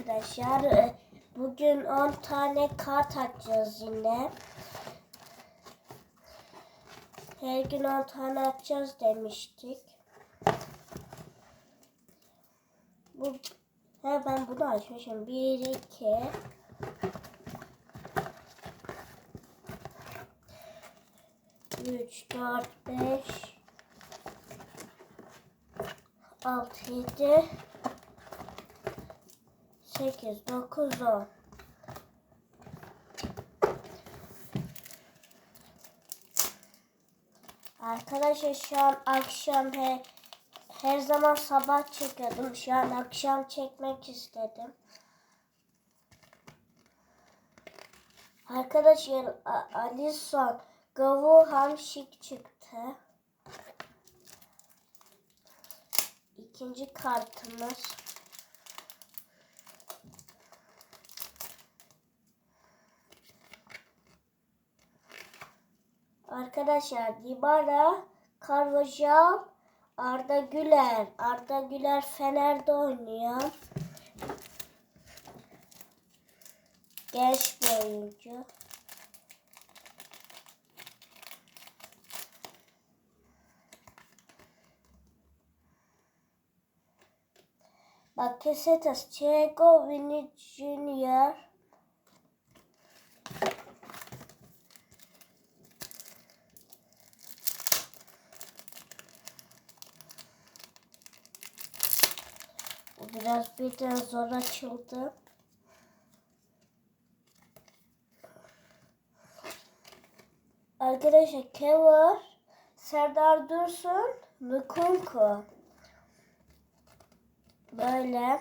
arkadaşlar. Ee, Bugün 10 tane kart açacağız yine. Her gün 10 tane açacağız demiştik. Bu He ben bunu açmışım. 1 2 3 4 5 6 7 8 9 10 Arkadaşlar şu an akşam he, her zaman sabah çekiyordum. Şu an akşam çekmek istedim. Arkadaşlar Alison Gavu Hamşik çıktı. İkinci kartımız. Arkadaşlar Dybala, Carvajal, Arda Güler. Arda Güler Fener'de oynuyor. Genç bir oyuncu. Bakasetas, Thiago Vini Junior. Biraz birden zor açıldı. Arkadaşlar Kevar, Serdar Dursun, Nukunku. Böyle.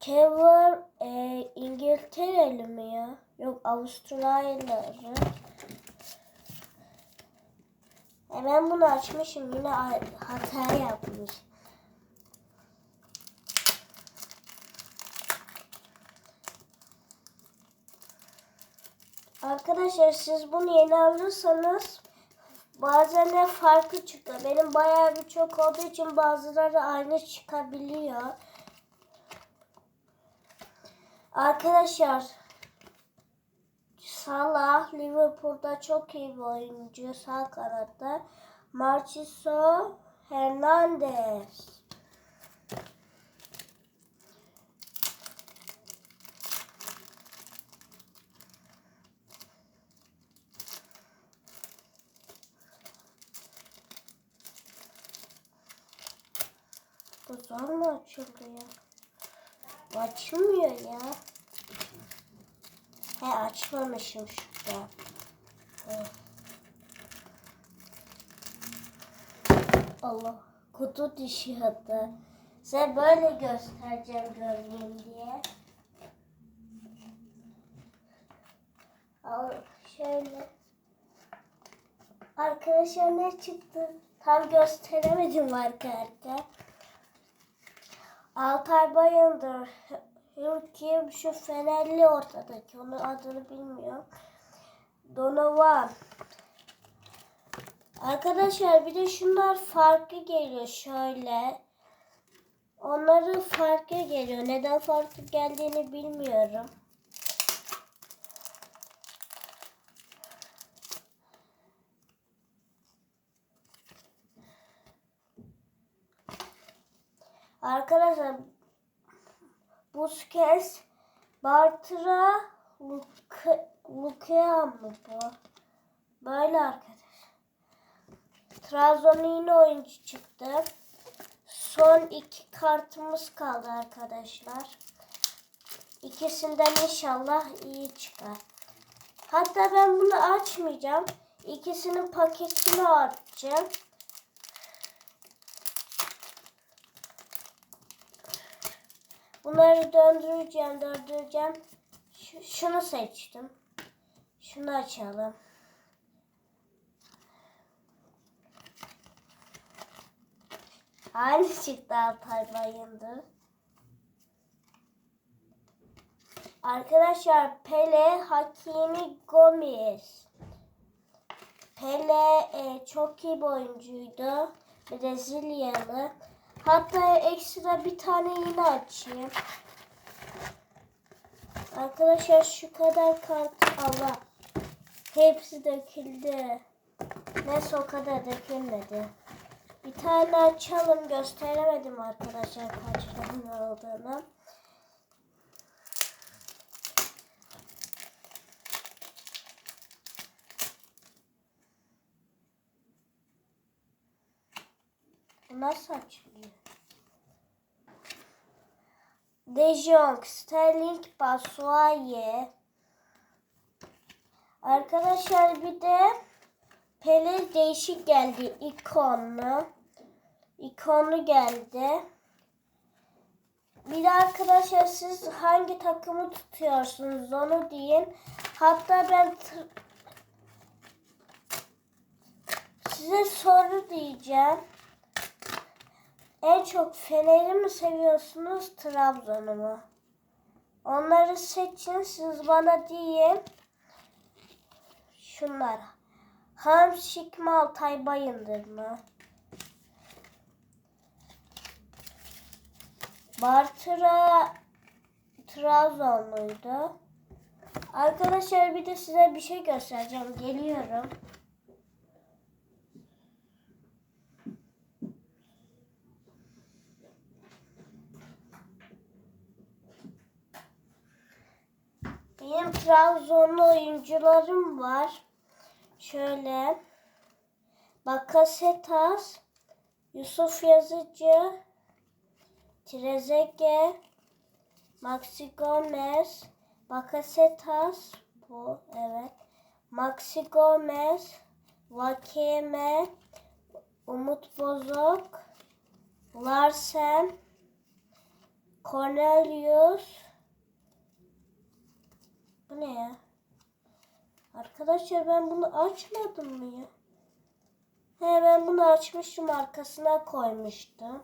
Kevar e, İngiltereli mi ya? Yok Avustralyalı. E ben bunu açmışım yine hata yapmış. Arkadaşlar siz bunu yeni alırsanız bazen de farkı çıkıyor. Benim bayağı bir çok olduğu için bazıları aynı çıkabiliyor. Arkadaşlar Salah Liverpool'da çok iyi bir oyuncu sağ kanatta. Marchiso Hernandez. Bu zor mu açılıyor? Bu açılmıyor ya. He açmamışım şurada. He. Allah kutu düşüyordu. Size böyle göstereceğim göreyim diye. Al şöyle. Arkadaşlar ne çıktı? Tam gösteremedim arkadaşlar. Altay Bayındır. Kim şu Fenerli ortadaki. Onun adını bilmiyorum. Donovan. Arkadaşlar bir de şunlar farklı geliyor şöyle. Onların farklı geliyor. Neden farklı geldiğini bilmiyorum. Arkadaşlar Busquets, Bartra, Luke, Lukea mı bu? Böyle arkadaşlar. Trabzon'un yine oyuncu çıktı. Son iki kartımız kaldı arkadaşlar. İkisinden inşallah iyi çıkar. Hatta ben bunu açmayacağım. İkisinin paketini açacağım. Bunları döndüreceğim, döndüreceğim. Şu- şunu seçtim. Şunu açalım. Aynı çıktı Altay. Arkadaşlar Pele, Hakimi, Gomis. Pele e, çok iyi bir oyuncuydu. Brezilyalı. Hatta ekstra bir tane yine açayım. Arkadaşlar şu kadar kart Allah. Hepsi döküldü. Neyse o kadar dökülmedi. Bir tane açalım gösteremedim arkadaşlar kaç tane olduğunu. Nasıl açılıyor? De Jong, Sterling, Basuaye. Arkadaşlar bir de Pele değişik geldi. ikonlu. İkonlu geldi. Bir de arkadaşlar siz hangi takımı tutuyorsunuz onu deyin. Hatta ben size soru diyeceğim. En çok Fener'i mi seviyorsunuz Trabzon'u mu? Onları seçin siz bana deyin. Şunlar. Hamşik mi Altay Bayındır mı? Bartıra Trabzonluydu. Arkadaşlar bir de size bir şey göstereceğim. Geliyorum. Benim Trabzonlu oyuncularım var. Şöyle. Bakasetas, Yusuf Yazıcı, Trezeguet, Maxi Gomez, Bakasetas bu evet. Maxi Gomez, Vakeme, Umut Bozok, Larsen, Cornelius. Bu ne ya? Arkadaşlar ben bunu açmadım mı ya? He ben bunu açmışım arkasına koymuştum.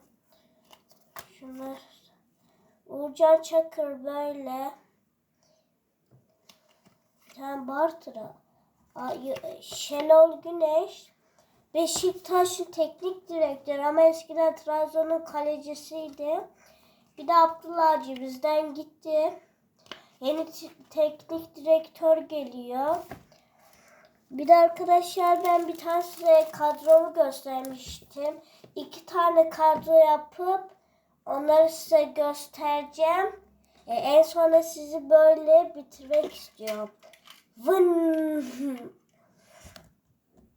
Şunlar. Uğurcan Çakır böyle. Sen Bartıra. Şenol Güneş. Beşiktaş'ın teknik direktörü ama eskiden Trabzon'un kalecisiydi. Bir de Abdullah Avcı bizden gitti. Yeni teknik direktör geliyor. Bir de arkadaşlar ben bir tane size kadromu göstermiştim. İki tane kadro yapıp onları size göstereceğim. E, en sonra sizi böyle bitirmek istiyorum. Vın.